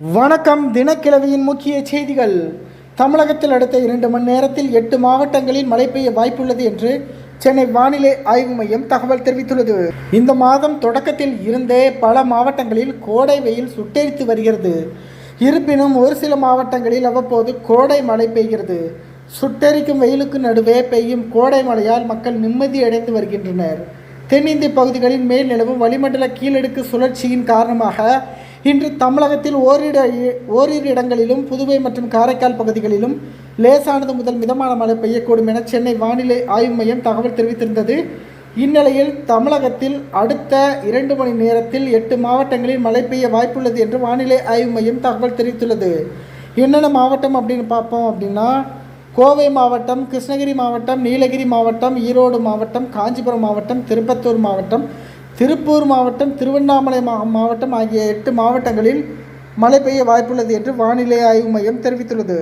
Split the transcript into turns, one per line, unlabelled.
வணக்கம் தினக்கிழவியின் முக்கிய செய்திகள். தமிழகத்தில் அடுத்த இரண்டு மணி நேரத்தில் எட்டு மாவட்டங்களில் மழை பெய்ய வாய்ப்புள்ளது என்று சென்னை வானிலை ஆய்வு மையம் தகவல் தெரிவித்துள்ளது. இந்த மாதம் தொடக்கத்தில் இருந்தே பல மாவட்டங்களில் கோடை வெயில் சுட்டெரித்து வருகிறது. இருப்பினும் ஒரு சில மாவட்டங்களில் அவ்வப்போது கோடை மழை பெய்கிறது. சுட்டெரிக்கும் வெயிலுக்கு நடுவே பெய்யும் கோடை மழையால் மக்கள் நிம்மதி அடைந்து வருகின்றனர். தென்னிந்திய பகுதிகளின் மேல் நிலவும் வளிமண்டல கீழடுக்கு சுழற்சியின் காரணமாக இன்று தமிழகத்தில் ஓரிரு ஓரிரு இடங்களிலும் புதுவை மற்றும் காரைக்கால் பகுதிகளிலும் லேசானது முதல் மிதமான மழை பெய்யக்கூடும் என சென்னை வானிலை ஆய்வு மையம் தகவல் தெரிவித்திருந்தது. இந்நிலையில் தமிழகத்தில் அடுத்த இரண்டு மணி நேரத்தில் எட்டு மாவட்டங்களில் மழை பெய்ய வாய்ப்புள்ளது என்று வானிலை ஆய்வு மையம் தகவல் தெரிவித்துள்ளது. என்னென்ன மாவட்டம் அப்படின்னு பார்ப்போம் அப்படின்னா கோவை மாவட்டம் கிருஷ்ணகிரி மாவட்டம் நீலகிரி மாவட்டம் ஈரோடு மாவட்டம் காஞ்சிபுரம் மாவட்டம் திருப்பத்தூர் மாவட்டம் திருப்பூர் மாவட்டம் திருவண்ணாமலை மாவட்டம் ஆகிய எட்டு மாவட்டங்களில் மழை பெய்ய வாய்ப்புள்ளது என்று வானிலை ஆய்வு மையம் தெரிவித்துள்ளது.